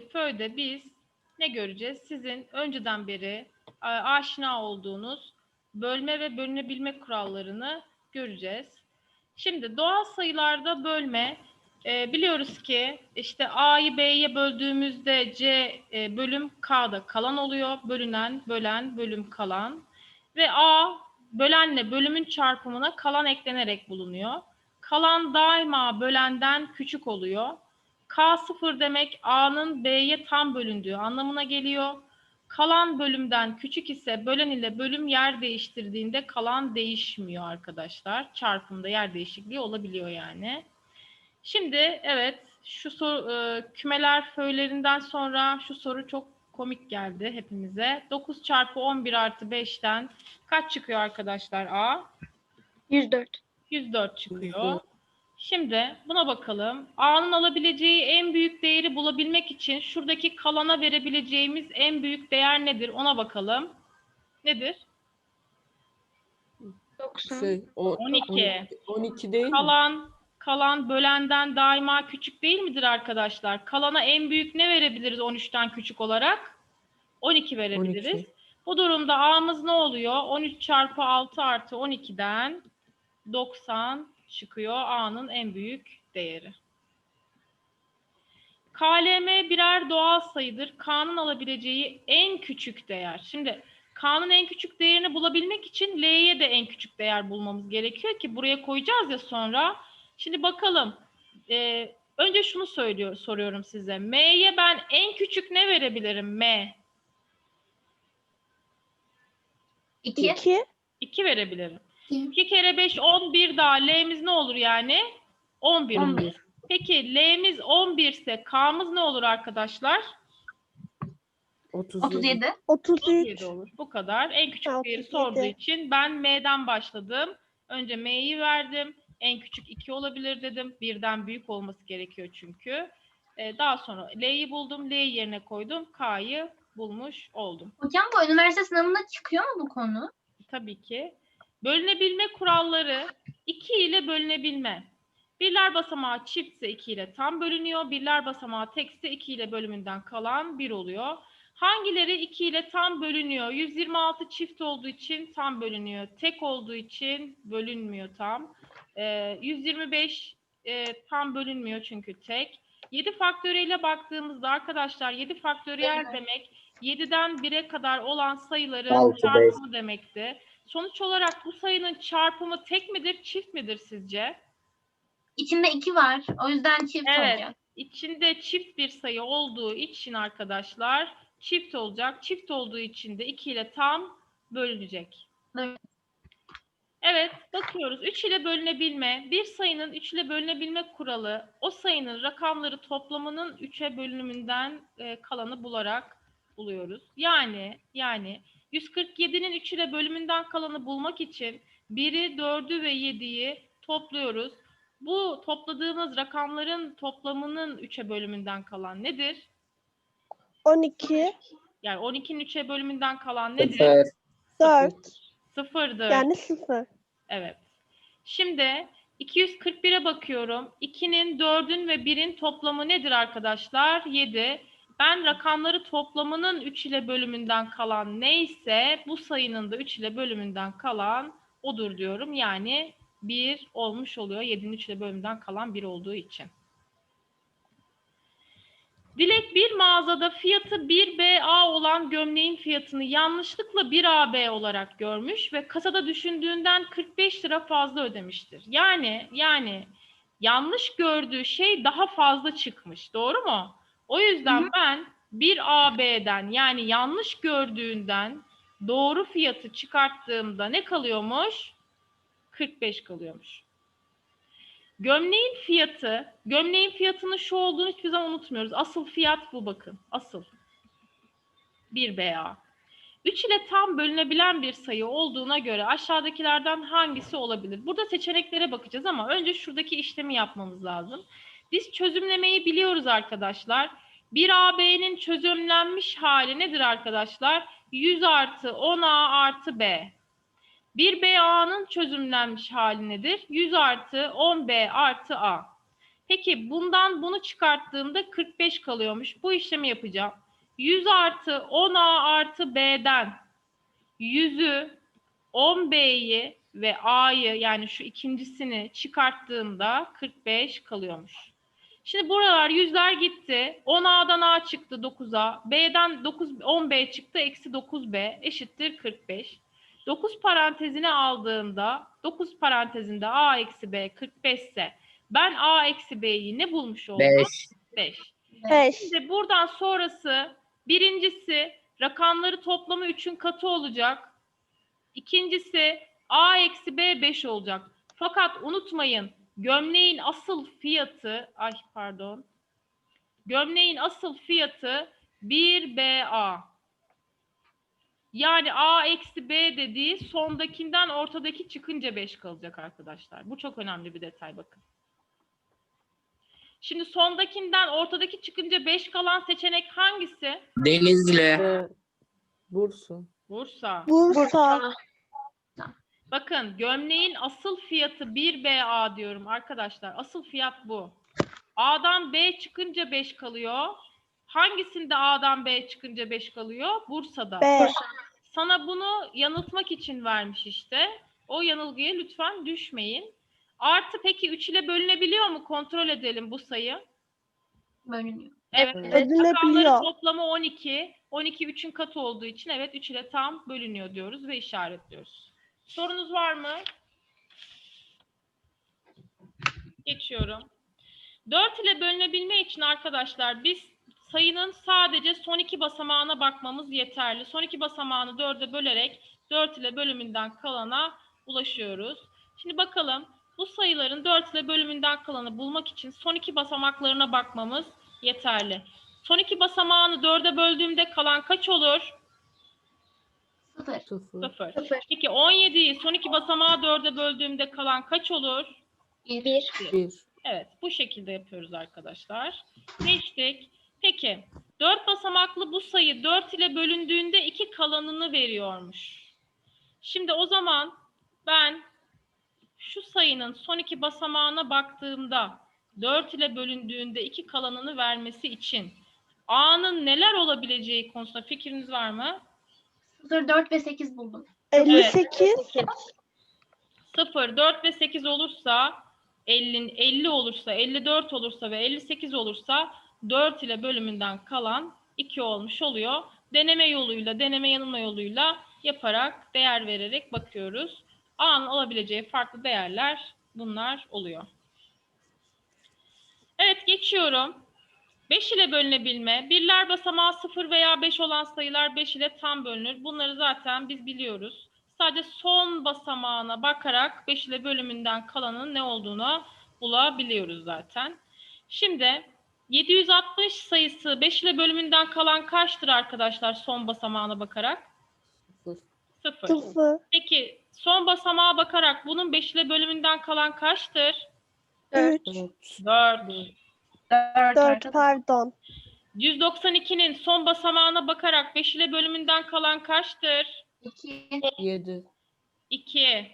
Föy'de biz ne göreceğiz? Sizin önceden beri e, aşina olduğunuz bölme ve bölünebilme kurallarını göreceğiz. Şimdi doğal sayılarda bölme e, biliyoruz ki işte A'yı B'ye böldüğümüzde C e, bölüm K'da kalan oluyor. Bölünen, bölen, bölüm kalan. Ve A bölenle bölümün çarpımına kalan eklenerek bulunuyor. Kalan daima bölenden küçük oluyor. K sıfır demek A'nın B'ye tam bölündüğü anlamına geliyor. Kalan bölümden küçük ise bölen ile bölüm yer değiştirdiğinde kalan değişmiyor arkadaşlar. Çarpımda yer değişikliği olabiliyor yani. Şimdi evet şu soru, e, kümeler föylerinden sonra şu soru çok komik geldi hepimize. 9 çarpı 11 artı 5'ten kaç çıkıyor arkadaşlar A? 104. 104 çıkıyor. 104. Şimdi buna bakalım. A'nın alabileceği en büyük değeri bulabilmek için şuradaki kalana verebileceğimiz en büyük değer nedir? Ona bakalım. Nedir? 90. Şey, o, 12. 12 değil mi? Kalan kalan bölenden daima küçük değil midir arkadaşlar? Kalana en büyük ne verebiliriz 13'ten küçük olarak? 12 verebiliriz. 12. Bu durumda A'mız ne oluyor? 13 çarpı 6 artı 12'den 90 çıkıyor A'nın en büyük değeri. KLM birer doğal sayıdır. K'nın alabileceği en küçük değer. Şimdi K'nın en küçük değerini bulabilmek için L'ye de en küçük değer bulmamız gerekiyor ki buraya koyacağız ya sonra. Şimdi bakalım. Ee, önce şunu söylüyor, soruyorum size. M'ye ben en küçük ne verebilirim? M. 2. 2. 2 verebilirim. İki. 2 kere 5 11 daha L'miz ne olur yani? 11. 11. Peki L'miz 11 ise K'mız ne olur arkadaşlar? 37. 37. 33. 7 olur. Bu kadar. En küçük değeri sorduğu için ben M'den başladım. Önce M'yi verdim. En küçük 2 olabilir dedim. Birden büyük olması gerekiyor çünkü. Ee, daha sonra L'yi buldum. L'yi yerine koydum. K'yı bulmuş oldum. Hocam bu üniversite sınavında çıkıyor mu bu konu? Tabii ki. Bölünebilme kuralları 2 ile bölünebilme. Birler basamağı çiftse 2 ile tam bölünüyor. Birler basamağı tekse 2 ile bölümünden kalan 1 oluyor. Hangileri 2 ile tam bölünüyor? 126 çift olduğu için tam bölünüyor. Tek olduğu için bölünmüyor tam. Ee, 125 e, tam bölünmüyor çünkü tek. 7 faktöriyle baktığımızda arkadaşlar 7 faktöriyel demek 7'den 1'e kadar olan sayıların çarpımı demekti. Sonuç olarak bu sayının çarpımı tek midir, çift midir sizce? İçinde 2 var. O yüzden çift Evet. olacak. İçinde çift bir sayı olduğu için arkadaşlar çift olacak. Çift olduğu için de 2 ile tam bölünecek. Evet. Evet, bakıyoruz. 3 ile bölünebilme. Bir sayının 3 ile bölünebilme kuralı o sayının rakamları toplamının 3'e bölünümünden e, kalanı bularak buluyoruz. Yani yani 147'nin 3 ile bölümünden kalanı bulmak için 1'i, 4'ü ve 7'yi topluyoruz. Bu topladığımız rakamların toplamının 3'e bölümünden kalan nedir? 12. Yani 12'nin 3'e bölümünden kalan nedir? Sıfır. 4. Sıfırdır. Yani 0. Evet. Şimdi 241'e bakıyorum. 2'nin, 4'ün ve 1'in toplamı nedir arkadaşlar? 7. Ben rakamları toplamının 3 ile bölümünden kalan neyse bu sayının da 3 ile bölümünden kalan odur diyorum. Yani 1 olmuş oluyor. 7'nin 3 ile bölümünden kalan 1 olduğu için. Dilek bir mağazada fiyatı 1BA olan gömleğin fiyatını yanlışlıkla 1AB olarak görmüş ve kasada düşündüğünden 45 lira fazla ödemiştir. Yani yani yanlış gördüğü şey daha fazla çıkmış. Doğru mu? O yüzden Hı hı. ben 1AB'den yani yanlış gördüğünden doğru fiyatı çıkarttığımda ne kalıyormuş? 45 kalıyormuş. Gömleğin fiyatı, gömleğin fiyatının şu olduğunu hiçbir zaman unutmuyoruz. Asıl fiyat bu bakın. Asıl. 1 BA. 3 ile tam bölünebilen bir sayı olduğuna göre aşağıdakilerden hangisi olabilir? Burada seçeneklere bakacağız ama önce şuradaki işlemi yapmamız lazım. Biz çözümlemeyi biliyoruz arkadaşlar. 1AB'nin çözümlenmiş hali nedir arkadaşlar? 100 artı 10A artı B. 1BA'nın çözümlenmiş hali nedir? 100 artı 10B artı A. Peki bundan bunu çıkarttığımda 45 kalıyormuş. Bu işlemi yapacağım. 100 artı 10A artı B'den 100'ü 10B'yi ve A'yı yani şu ikincisini çıkarttığımda 45 kalıyormuş. Şimdi buralar yüzler gitti. 10A'dan A çıktı 9A. B'den 9, 10B çıktı. Eksi 9B eşittir 45. 9 parantezine aldığımda 9 parantezinde A eksi B 45 ise ben A eksi B'yi ne bulmuş oldum? 5. 5. 5. Şimdi buradan sonrası birincisi rakamları toplamı 3'ün katı olacak. İkincisi A eksi B 5 olacak. Fakat unutmayın gömleğin asıl fiyatı ay pardon gömleğin asıl fiyatı 1BA. Yani A eksi B dediği sondakinden ortadaki çıkınca 5 kalacak arkadaşlar. Bu çok önemli bir detay bakın. Şimdi sondakinden ortadaki çıkınca 5 kalan seçenek hangisi? Denizli. Ee, Bursa. Bursa. Bursa. Bakın gömleğin asıl fiyatı 1BA diyorum arkadaşlar. Asıl fiyat bu. A'dan B çıkınca 5 kalıyor. Hangisinde A'dan B çıkınca 5 kalıyor? Bursa'da. B. Sana bunu yanıltmak için vermiş işte. O yanılgıya lütfen düşmeyin. Artı peki 3 ile bölünebiliyor mu? Kontrol edelim bu sayı. Bölünüyor. Evet. Bölünebiliyor. Toplamı 12. 12 3'ün katı olduğu için evet 3 ile tam bölünüyor diyoruz ve işaretliyoruz. Sorunuz var mı? Geçiyorum. 4 ile bölünebilme için arkadaşlar biz sayının sadece son iki basamağına bakmamız yeterli. Son iki basamağını 4'e bölerek 4 ile bölümünden kalana ulaşıyoruz. Şimdi bakalım bu sayıların 4 ile bölümünden kalanı bulmak için son iki basamaklarına bakmamız yeterli. Son iki basamağını 4'e böldüğümde kalan kaç olur? Sıfır. 0. 0. Peki 17'yi son iki basamağı 4'e böldüğümde kalan kaç olur? Bir. 1. Evet, bu şekilde yapıyoruz arkadaşlar. Geçtik. Peki, 4 basamaklı bu sayı 4 ile bölündüğünde 2 kalanını veriyormuş. Şimdi o zaman ben şu sayının son iki basamağına baktığımda 4 ile bölündüğünde 2 kalanını vermesi için A'nın neler olabileceği konusunda fikriniz var mı? Sıfır, dört ve sekiz buldum. 58. 0, 4 ve 8 olursa 50, 50 olursa, 54 olursa ve 58 olursa 4 ile bölümünden kalan 2 olmuş oluyor. Deneme yoluyla, deneme yanılma yoluyla yaparak, değer vererek bakıyoruz. A'nın alabileceği farklı değerler bunlar oluyor. Evet geçiyorum. 5 ile bölünebilme. Birler basamağı 0 veya 5 olan sayılar 5 ile tam bölünür. Bunları zaten biz biliyoruz. Sadece son basamağına bakarak 5 ile bölümünden kalanın ne olduğunu bulabiliyoruz zaten. Şimdi 760 sayısı 5 ile bölümünden kalan kaçtır arkadaşlar son basamağına bakarak? 0. 0. Peki son basamağa bakarak bunun 5 ile bölümünden kalan kaçtır? 3. 4. Dört. 4 pardon. 192'nin son basamağına bakarak 5 ile bölümünden kalan kaçtır? İki. 7. 2.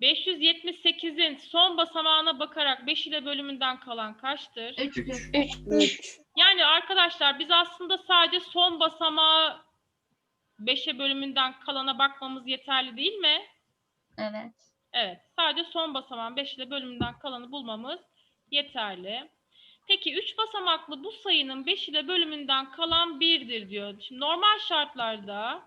578'in son basamağına bakarak 5 ile bölümünden kalan kaçtır? Üç. 3. Yani arkadaşlar biz aslında sadece son basamağı 5'e bölümünden kalana bakmamız yeterli değil mi? Evet. Evet. Sadece son basamağın 5 ile bölümünden kalanı bulmamız yeterli. Peki 3 basamaklı bu sayının 5 ile bölümünden kalan 1'dir diyor. Şimdi normal şartlarda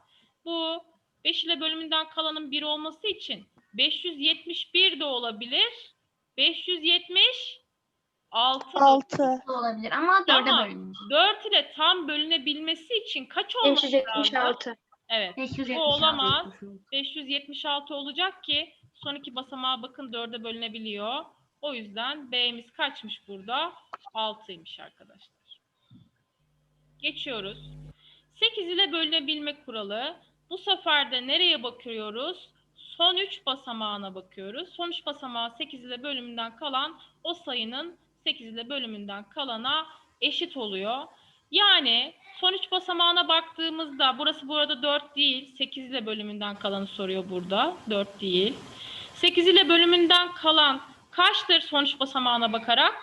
bu 5 ile bölümünden kalanın 1 olması için 571 de olabilir. 576 da 6. Bu olabilir ama dörde Ama bölünür. 4 ile tam bölünebilmesi için kaç olması lazım? Evet. 576. Bu olamaz. 576 olacak ki son iki basamağa bakın 4'e bölünebiliyor. O yüzden B'miz kaçmış burada? 6'ymış arkadaşlar. Geçiyoruz. 8 ile bölünebilme kuralı. Bu sefer de nereye bakıyoruz? Son 3 basamağına bakıyoruz. Son 3 basamağı 8 ile bölümünden kalan o sayının 8 ile bölümünden kalana eşit oluyor. Yani son 3 basamağına baktığımızda burası bu arada 4 değil. 8 ile bölümünden kalanı soruyor burada. 4 değil. 8 ile bölümünden kalan kaçtır sonuç basamağına bakarak?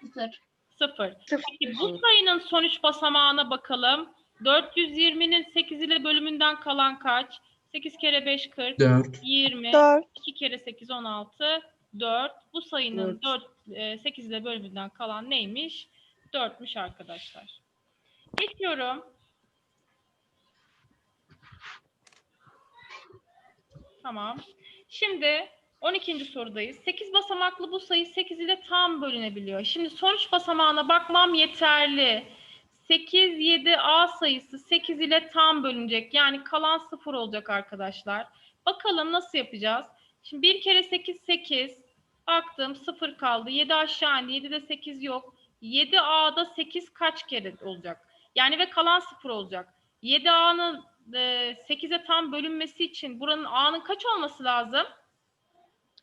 Sıfır. 0. Sıfır. Peki bu sayının sonuç basamağına bakalım. 420'nin 8 ile bölümünden kalan kaç? 8 kere 5 40, 4, 20, 4, 2 kere 8 16, 4. Bu sayının Dört. 4, 8 ile bölümünden kalan neymiş? 4'müş arkadaşlar. Geçiyorum. Tamam. Şimdi 12. sorudayız. 8 basamaklı bu sayı 8 ile tam bölünebiliyor. Şimdi sonuç basamağına bakmam yeterli. 8, 7 A sayısı 8 ile tam bölünecek. Yani kalan 0 olacak arkadaşlar. Bakalım nasıl yapacağız? Şimdi 1 kere 8, 8. Baktım 0 kaldı. 7 aşağı indi. 7'de 8 yok. 7 A'da 8 kaç kere olacak? Yani ve kalan 0 olacak. 7 A'nın 8'e tam bölünmesi için buranın A'nın kaç olması lazım?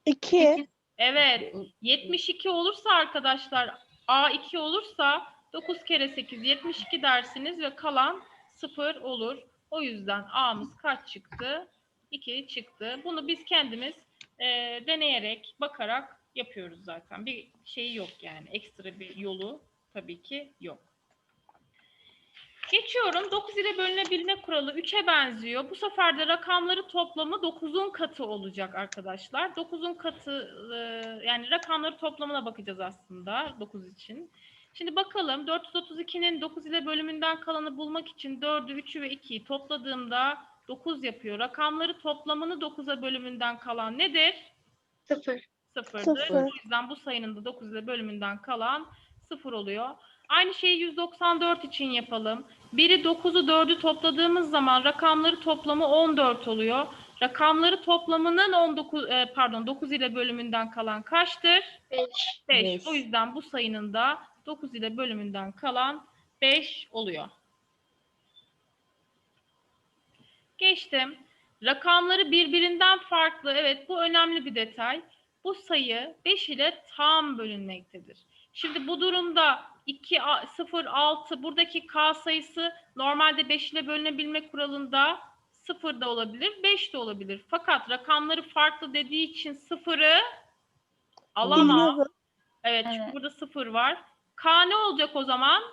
2, Evet. 72 olursa arkadaşlar A2 olursa 9 kere 8 72 dersiniz ve kalan 0 olur. O yüzden A'mız kaç çıktı? 2 çıktı. Bunu biz kendimiz e, deneyerek, bakarak yapıyoruz zaten. Bir şeyi yok yani. Ekstra bir yolu tabii ki yok. Geçiyorum. 9 ile bölünebilme kuralı 3'e benziyor. Bu sefer de rakamları toplamı 9'un katı olacak arkadaşlar. 9'un katı e, yani rakamları toplamına bakacağız aslında 9 için. Şimdi bakalım 432'nin 9 ile bölümünden kalanı bulmak için 4'ü, 3'ü ve 2'yi topladığımda 9 yapıyor. Rakamları toplamını 9'a bölümünden kalan nedir? Sıfır. Sıfırdır. Sıfır. O yüzden bu sayının da 9 ile bölümünden kalan 0 oluyor. Aynı şeyi 194 için yapalım. 1'i 9'u 4'ü topladığımız zaman rakamları toplamı 14 oluyor. Rakamları toplamının 19 e, pardon 9 ile bölümünden kalan kaçtır? Beş. 5. Beş. O yüzden bu sayının da 9 ile bölümünden kalan 5 oluyor. Geçtim. Rakamları birbirinden farklı. Evet bu önemli bir detay. Bu sayı 5 ile tam bölünmektedir. Şimdi bu durumda 2, 0, 6 buradaki k sayısı normalde 5 ile bölünebilme kuralında 0 da olabilir, 5 de olabilir. Fakat rakamları farklı dediği için 0'ı alamam. Evet, çünkü Evet. burada 0 var. K ne olacak o zaman?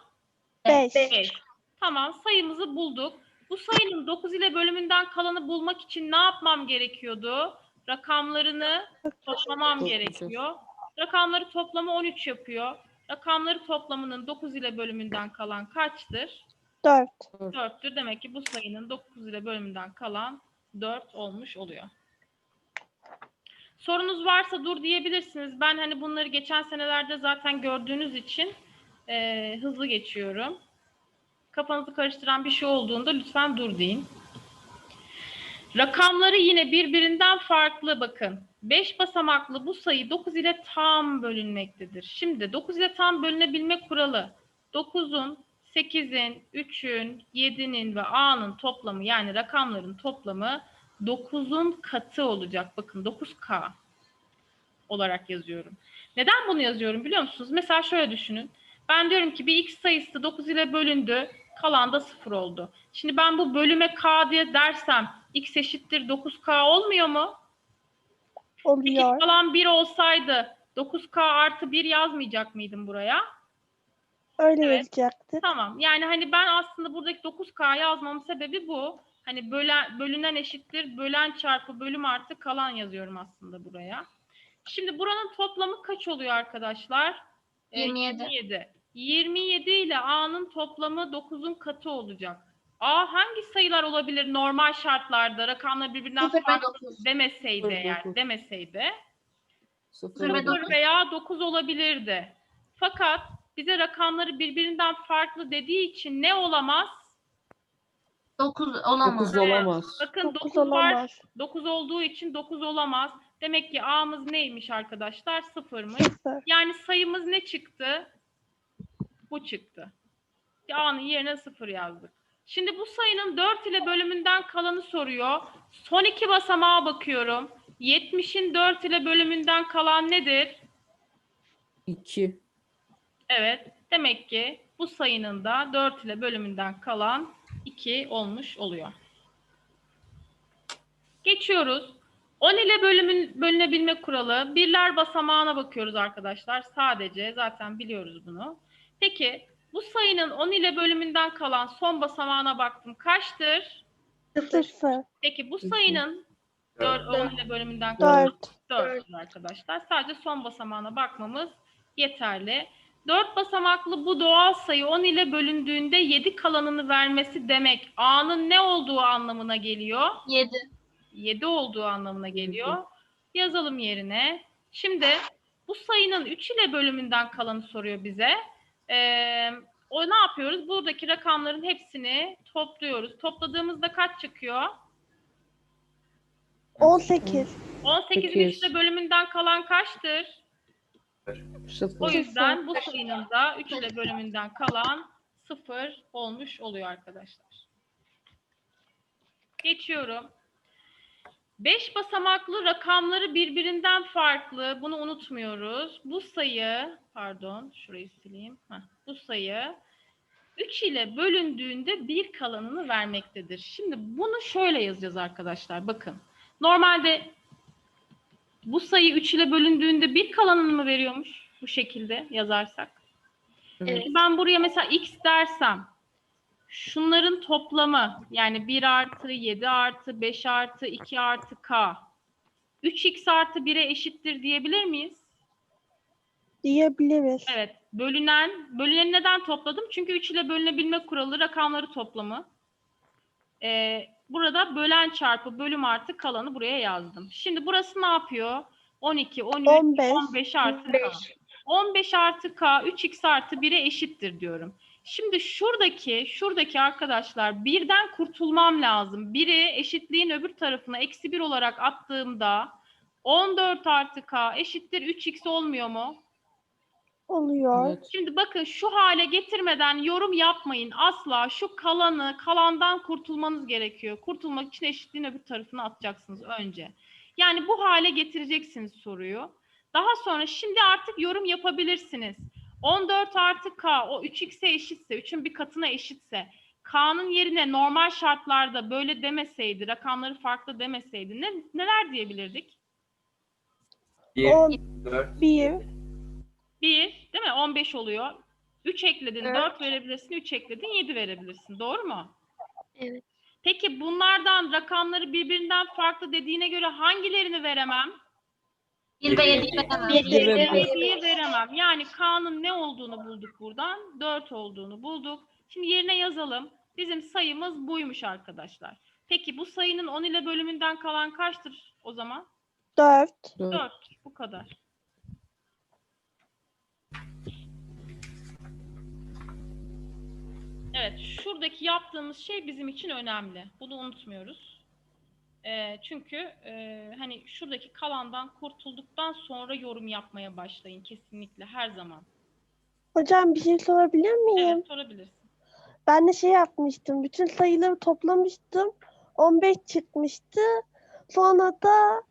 5, 5. Tamam, sayımızı bulduk. Bu sayının 9 ile bölümünden kalanı bulmak için ne yapmam gerekiyordu? Rakamlarını toplamam gerekiyor. Rakamları toplamı 13 yapıyor. Rakamları toplamının 9 ile bölümünden kalan kaçtır? 4, 4'tür. Demek ki bu sayının 9 ile bölümünden kalan 4 olmuş oluyor. Sorunuz varsa dur diyebilirsiniz. Ben hani bunları geçen senelerde zaten gördüğünüz için eee, hızlı geçiyorum. Kafanızı karıştıran bir şey olduğunda lütfen dur deyin. Rakamları yine birbirinden farklı bakın. 5 basamaklı bu sayı 9 ile tam bölünmektedir. Şimdi 9 ile tam bölünebilme kuralı 9'un, 8'in, 3'ün, 7'nin ve A'nın toplamı yani rakamların toplamı 9'un katı olacak. Bakın 9K olarak yazıyorum. Neden bunu yazıyorum biliyor musunuz? Mesela şöyle düşünün. Ben diyorum ki bir x sayısı 9 ile bölündü. Kalan da 0 oldu. Şimdi ben bu bölüme k diye dersem x eşittir 9k olmuyor mu? Oluyor. kalan 1 olsaydı 9k artı 1 yazmayacak mıydım buraya? Öyle Evet. yazacaktı. Tamam. Yani hani ben aslında buradaki 9k yazmamın sebebi bu. Hani bölen, bölünen eşittir bölen çarpı bölüm artı kalan yazıyorum aslında buraya. Şimdi buranın toplamı kaç oluyor arkadaşlar? Ee, 27. 27. 27 ile A'nın toplamı 9'un katı olacak. A hangi sayılar olabilir normal şartlarda rakamlar birbirinden Sıfır ve farklı dokuz. demeseydi Sıfır, eğer dokuz. demeseydi Sıfır. Sıfır ve dokuz. 0 veya 9 olabilirdi. Fakat bize rakamları birbirinden farklı dediği için ne olamaz? Dokuz olamaz. Dokuz olamaz. Bakın 9 9 var. olamaz. 9 olduğu için 9 olamaz. Demek ki A'mız neymiş arkadaşlar? 0'mış. 0, Yani sayımız ne çıktı? Bu çıktı. A'nın yerine 0 yazdık. Şimdi bu sayının 4 ile bölümünden kalanı soruyor. Son iki basamağa bakıyorum. 70'in 4 ile bölümünden kalan nedir? 2. Evet. Demek ki bu sayının da 4 ile bölümünden kalan 2 olmuş oluyor. Geçiyoruz. 10 ile bölümün, bölünebilme kuralı. Birler basamağına bakıyoruz arkadaşlar. Sadece zaten biliyoruz bunu. Peki bu sayının 10 ile bölümünden kalan son basamağına baktım. Kaçtır? Sıfır. Peki bu sayının 4, 10 ile bölümünden kalan Dört. 4 arkadaşlar. Sadece son basamağına bakmamız yeterli. 4 basamaklı bu doğal sayı 10 ile bölündüğünde 7 kalanını vermesi demek A'nın ne olduğu anlamına geliyor? 7. 7 olduğu anlamına geliyor. Yazalım yerine. Şimdi bu sayının 3 ile bölümünden kalanı soruyor bize. Ee, o ne yapıyoruz? Buradaki rakamların hepsini topluyoruz. Topladığımızda kaç çıkıyor? 18. 18'in 3 Sekiz. ile bölümünden kalan kaçtır? O Sıfır. yüzden bu sayının da 3 ile bölümünden kalan 0 olmuş oluyor arkadaşlar. Geçiyorum. 5 basamaklı rakamları birbirinden farklı. Bunu unutmuyoruz. Bu sayı, pardon şurayı sileyim. Heh, bu sayı 3 ile bölündüğünde bir kalanını vermektedir. Şimdi bunu şöyle yazacağız arkadaşlar. Bakın. Normalde bu sayı 3 ile bölündüğünde bir kalanını mı veriyormuş? Bu şekilde yazarsak. Evet. Ben buraya mesela x dersem şunların toplamı yani 1 artı 7 artı 5 artı 2 artı k 3x artı 1'e eşittir diyebilir miyiz? Diyebiliriz. Evet. Bölünen, bölüneni neden topladım? Çünkü 3 ile bölünebilme kuralı rakamları toplamı. Ee, burada bölen çarpı bölüm artı kalanı buraya yazdım. Şimdi burası ne yapıyor? 12, 13, 15. 15 artı k. 15 artı k 3x artı 1'e eşittir diyorum. Şimdi şuradaki şuradaki arkadaşlar birden kurtulmam lazım. Biri eşitliğin öbür tarafına eksi 1 olarak attığımda 14 artı k eşittir 3x olmuyor mu? Oluyor. Evet. Şimdi bakın şu hale getirmeden yorum yapmayın. Asla şu kalanı kalandan kurtulmanız gerekiyor. Kurtulmak için eşitliğin öbür tarafına atacaksınız önce. Yani bu hale getireceksiniz soruyu. Daha sonra şimdi artık yorum yapabilirsiniz. 14 artı k o 3x'e eşitse, 3'ün bir katına eşitse, k'nın yerine normal şartlarda böyle demeseydi, rakamları farklı demeseydi ne, neler diyebilirdik? 10, 4, 1, 1 değil mi? 15 oluyor. 3 ekledin Evet. 4 verebilirsin, 3 ekledin 7 verebilirsin. Doğru mu? Evet. Peki bunlardan rakamları birbirinden farklı dediğine göre hangilerini veremem? 1 ve 7'yi veremem. Bir, Bir ve bir. 7'yi veremem. Yani K'nın ne olduğunu bulduk buradan. 4 olduğunu bulduk. Şimdi yerine yazalım. Bizim sayımız buymuş arkadaşlar. Peki bu sayının 10 ile bölümünden kalan kaçtır o zaman? 4, Dört. 4. Bu kadar. Evet, şuradaki yaptığımız şey bizim için önemli. Bunu unutmuyoruz. Ee, çünkü e, hani şuradaki kalandan kurtulduktan sonra yorum yapmaya başlayın kesinlikle her zaman. Hocam bir şey sorabilir miyim? Evet, sorabilirsin. Ben de şey yapmıştım. Bütün sayıları toplamıştım. 15 çıkmıştı. Sonra da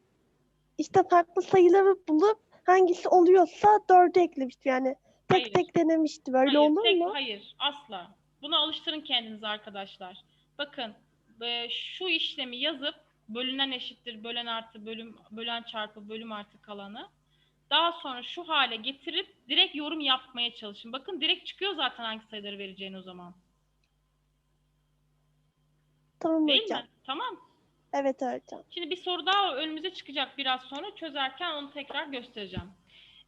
işte farklı sayıları bulup hangisi oluyorsa 4'e eklemiştim. Yani tek Hayır. tek denemiştim. Öyle Hayır, olur tek- mu? Hayır, asla. Buna alıştırın kendinizi arkadaşlar. Bakın, e, şu işlemi yazıp bölünen eşittir, bölen artı bölüm, bölen çarpı bölüm artı kalanı. Daha sonra şu hale getirip direkt yorum yapmaya çalışın. Bakın direkt çıkıyor zaten hangi sayıları vereceğini o zaman. Tamam Değil hocam. mi? Tamam. Evet hocam. Şimdi bir soru daha önümüze çıkacak biraz sonra. Çözerken onu tekrar göstereceğim.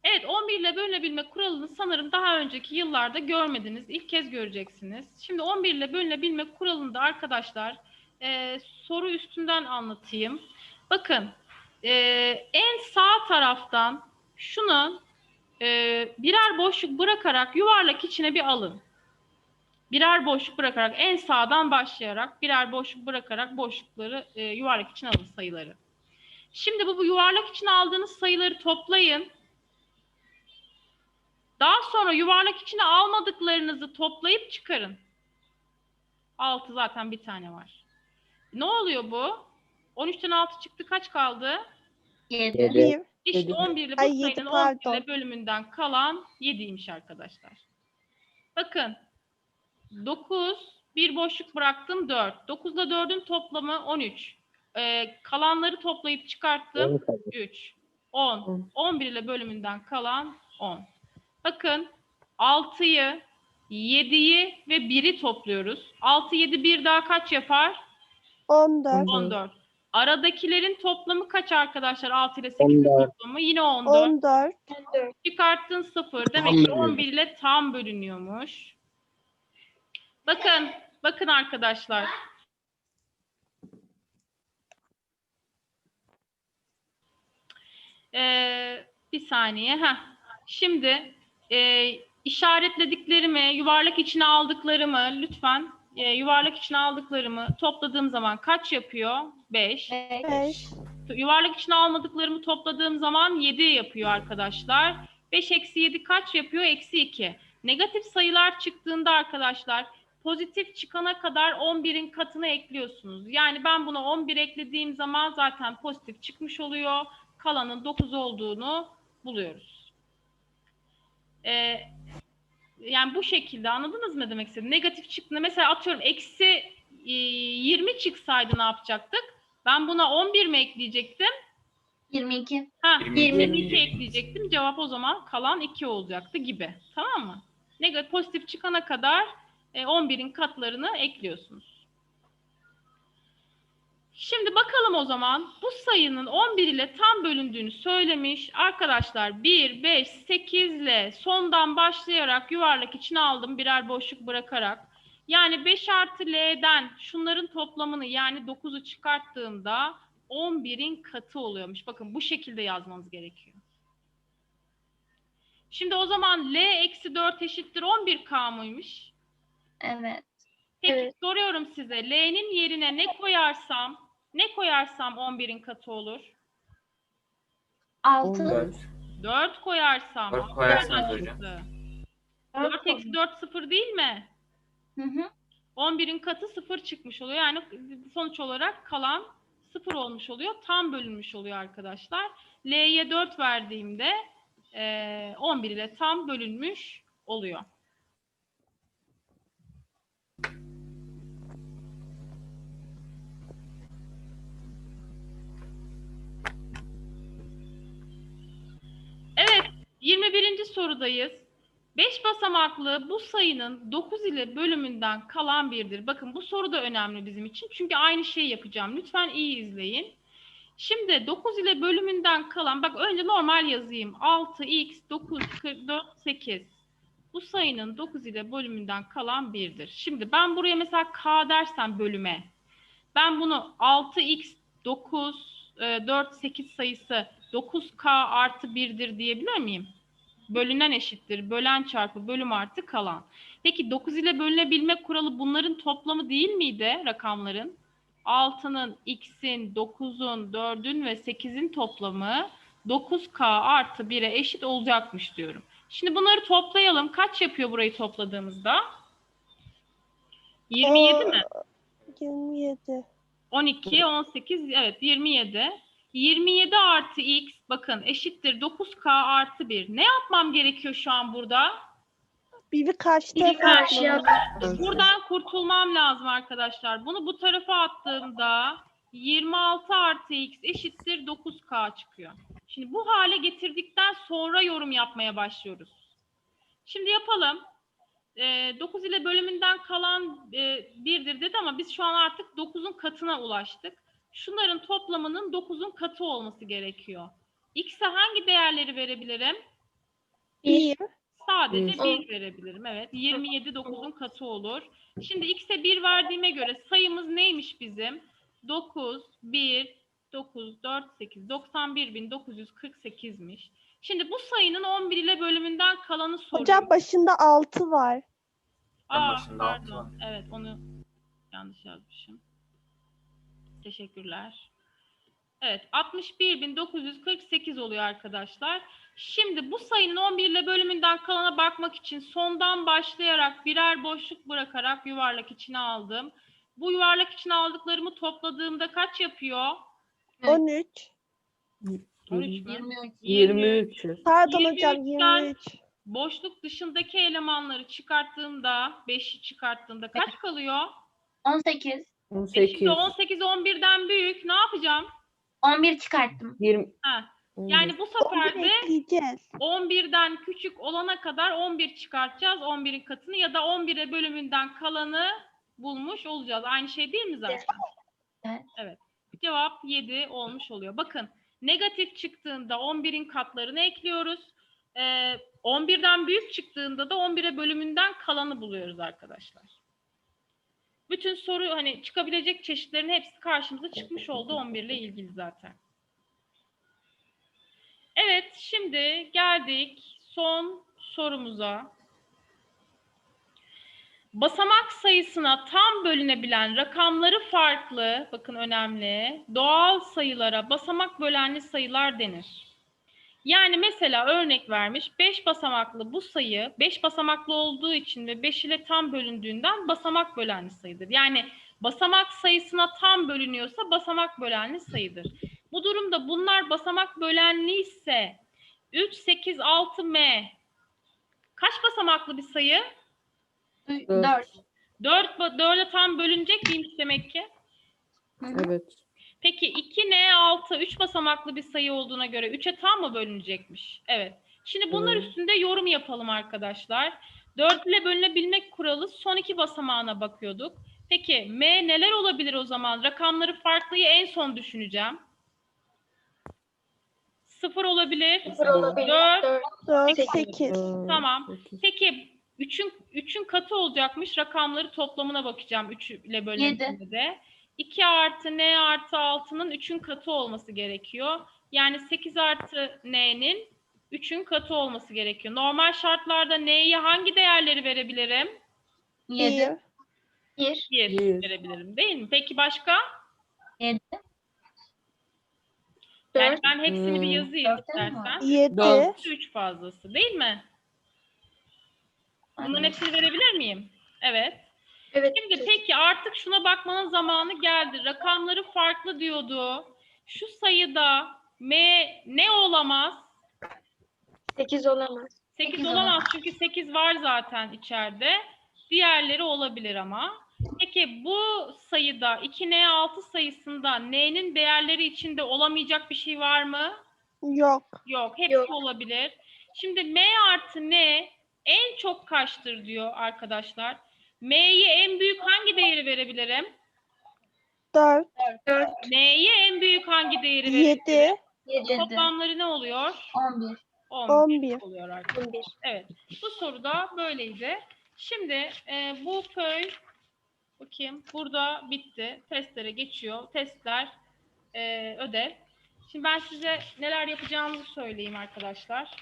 Evet 11 ile bölünebilme kuralını sanırım daha önceki yıllarda görmediniz. İlk kez göreceksiniz. Şimdi 11 ile bölünebilme kuralını da arkadaşlar e, soru üstünden anlatayım. Bakın e, en sağ taraftan şunu e, birer boşluk bırakarak yuvarlak içine bir alın. Birer boşluk bırakarak en sağdan başlayarak birer boşluk bırakarak boşlukları e, yuvarlak içine alın sayıları. Şimdi bu, bu yuvarlak içine aldığınız sayıları toplayın. Daha sonra yuvarlak içine almadıklarınızı toplayıp çıkarın. 6 zaten bir tane var. Ne oluyor bu? 13'ten 6 çıktı kaç kaldı? 7. Yedi. 1, İşte Yedi. 11 ile bu Ay, yedi, sayının 11 pardon. ile bölümünden kalan 7'ymiş arkadaşlar. Bakın 9 bir boşluk bıraktım 4. 9 ile 4'ün toplamı 13. e, kalanları toplayıp çıkarttım. 10 kaldı. 3, 10. On. 11 ile bölümünden kalan 10. Bakın 6'yı, 7'yi ve 1'i topluyoruz. 6, 7, 1 daha kaç yapar? 14. 14. Aradakilerin toplamı kaç arkadaşlar? 6 ile 8'in 14. toplamı yine 14. 14. Çıkarttın 0. Demek ki bölünüyor. 11 ile tam bölünüyormuş. Bakın, bakın arkadaşlar. Ee, bir saniye. Heh. Şimdi e, işaretlediklerimi, yuvarlak içine aldıklarımı lütfen e, yuvarlak içine aldıklarımı topladığım zaman kaç yapıyor? 5. 5. Yuvarlak içine almadıklarımı topladığım zaman 7 yapıyor arkadaşlar. 5 eksi 7 kaç yapıyor? Eksi 2. Negatif sayılar çıktığında arkadaşlar pozitif çıkana kadar 11'in katını ekliyorsunuz. Yani ben buna 11 eklediğim zaman zaten pozitif çıkmış oluyor. Kalanın 9 olduğunu buluyoruz. Ee, yani bu şekilde anladınız mı demek istedim? Negatif çıktığında mesela atıyorum eksi e, 20 çıksaydı ne yapacaktık? Ben buna 11 mi ekleyecektim? 22. Ha, 22. 22 ekleyecektim. Cevap o zaman kalan 2 olacaktı gibi. Tamam mı? Negatif pozitif çıkana kadar e, 11'in katlarını ekliyorsunuz. Şimdi bakalım o zaman bu sayının 11 ile tam bölündüğünü söylemiş. Arkadaşlar 1, 5, 8 ile sondan başlayarak yuvarlak içine aldım birer boşluk bırakarak. Yani 5 artı L'den şunların toplamını yani 9'u çıkarttığımda 11'in katı oluyormuş. Bakın bu şekilde yazmanız gerekiyor. Şimdi o zaman L eksi 4 eşittir 11K mıymış? Evet. Peki Evet. soruyorum size. L'nin yerine ne koyarsam, ne koyarsam 11'in katı olur? 6. 14. 4 koyarsam. Dört altı koyarsanız nereden hocam. çıktı? 4 eksi 4 sıfır değil mi? Hı hı. 11'in katı 0 çıkmış oluyor. Yani sonuç olarak kalan 0 olmuş oluyor. Tam bölünmüş oluyor arkadaşlar. L'ye 4 verdiğimde eee, 11 ile tam bölünmüş oluyor. Evet, 21. sorudayız. 5 basamaklı bu sayının 9 ile bölümünden kalan birdir. Bakın bu soru da önemli bizim için. Çünkü aynı şeyi yapacağım. Lütfen iyi izleyin. Şimdi 9 ile bölümünden kalan, bak önce normal yazayım. 6x, 9, 44, 8. Bu sayının 9 ile bölümünden kalan birdir. Şimdi ben buraya mesela k dersem bölüme. Ben bunu 6x, 9, 4, 8 sayısı 9k artı 1'dir diyebilir miyim? Bölünen eşittir. Bölen çarpı bölüm artı kalan. Peki 9 ile bölünebilme kuralı bunların toplamı değil miydi rakamların? 6'nın, x'in, 9'un, 4'ün ve 8'in toplamı 9k artı 1'e eşit olacakmış diyorum. Şimdi bunları toplayalım. Kaç yapıyor burayı topladığımızda? 27 mi? 27. 12, 18, evet 27. 27 artı x bakın eşittir 9k artı 1. Ne yapmam gerekiyor şu an burada? Biri karşıya Biri karşıya. Buradan kurtulmam lazım arkadaşlar. Bunu bu tarafa attığımda 26 artı x eşittir 9k çıkıyor. Şimdi bu hale getirdikten sonra yorum yapmaya başlıyoruz. Şimdi yapalım. 9 ile bölümünden kalan e, birdir dedi ama biz şu an artık 9'un katına ulaştık. Şunların toplamının 9'un katı olması gerekiyor. X'e hangi değerleri verebilirim? 1. Sadece Bir. 1 verebilirim. Evet. 27 9'un katı olur. Şimdi x'e 1 verdiğime göre sayımız neymiş bizim? 9, 1, 9, 4, 8, 91.948'miş. Şimdi bu sayının 11 ile bölümünden kalanı soruyor. Hocam başında 6 var. Aa, başında altı pardon. var. Evet onu yanlış yazmışım. Teşekkürler. Evet 61.948 oluyor arkadaşlar. Şimdi bu sayının 11 ile bölümünden kalana bakmak için sondan başlayarak birer boşluk bırakarak yuvarlak içine aldım. Bu yuvarlak içine aldıklarımı topladığımda kaç yapıyor? Evet. 13. 13 mü? 23. 23. Pardon hocam 23'ten 23. Boşluk dışındaki elemanları çıkarttığımda, 5'i çıkarttığımda kaç kalıyor? 18. E 18. şimdi 18 11'den büyük ne yapacağım? 11 çıkarttım. 20. Ha, 15. yani bu sefer 11 de ekleyeceğiz. 11'den küçük olana kadar 11 çıkartacağız 11'in katını ya da 11'e bölümünden kalanı bulmuş olacağız. Aynı şey değil mi zaten? Evet. Evet. Cevap 7 olmuş oluyor. Bakın negatif çıktığında 11'in katlarını ekliyoruz. Ee, 11'den büyük çıktığında da 11'e bölümünden kalanı buluyoruz arkadaşlar. Bütün soru hani çıkabilecek çeşitlerin hepsi karşımıza çıkmış oldu 11 ile ilgili zaten. Evet, şimdi geldik son sorumuza. Basamak sayısına tam bölünebilen rakamları farklı, bakın önemli, doğal sayılara basamak bölenli sayılar denir. Yani mesela örnek vermiş 5 basamaklı bu sayı 5 basamaklı olduğu için ve 5 ile tam bölündüğünden basamak bölenli sayıdır. Yani basamak sayısına tam bölünüyorsa basamak bölenli sayıdır. Bu durumda bunlar basamak bölenli ise 3, 8, 6 M kaç basamaklı bir sayı? 4. 4, 4'e tam bölünecek miymiş demek ki? Evet. Peki 2N6 3 basamaklı bir sayı olduğuna göre 3'e tam mı bölünecekmiş? Evet. Şimdi bunlar Evet. üstünde yorum yapalım arkadaşlar. 4 ile bölünebilmek kuralı son iki basamağına bakıyorduk. Peki M neler olabilir o zaman? Rakamları farklıyı en son düşüneceğim. 0 olabilir. 4. 4, Sekiz. 8. Tamam. Peki 3'ün 3'ün katı olacakmış. Rakamları toplamına bakacağım 3 ile bölündüğünde de. 2 artı n artı 6'nın 3'ün katı olması gerekiyor. Yani 8 artı n'nin 3'ün katı olması gerekiyor. Normal şartlarda n'ye hangi değerleri verebilirim? 7. 1. 1. 1 Bir. verebilirim değil mi? Peki başka? 7. Yani ben hepsini bir Hmm. yazayım değil mi? istersen. 7. Dört. 3 fazlası değil mi? Bunların hepsini verebilir miyim? Evet. Evet. Şimdi peki artık şuna bakmanın zamanı geldi. Rakamları farklı diyordu. Şu sayıda M ne olamaz? 8 olamaz. 8 Sekiz olamaz olamaz. çünkü 8 var zaten içeride. Diğerleri olabilir ama. Peki bu sayıda 2N6 sayısında N'nin değerleri içinde olamayacak bir şey var mı? Yok. Yok. Hepsi Yok. olabilir. Şimdi M artı N en çok kaçtır diyor arkadaşlar. M'ye en büyük hangi değeri verebilirim? 4, N'ye en büyük hangi değeri verebilirim? 7, 7. Toplamları ne oluyor? 11. 11, 11. oluyor arkadaşlar. 11. Evet. Bu soru da böyleydi. Şimdi e, bu köy bakayım burada bitti. Testlere geçiyor. Testler e, ödev. Şimdi ben size neler yapacağımızı söyleyeyim arkadaşlar.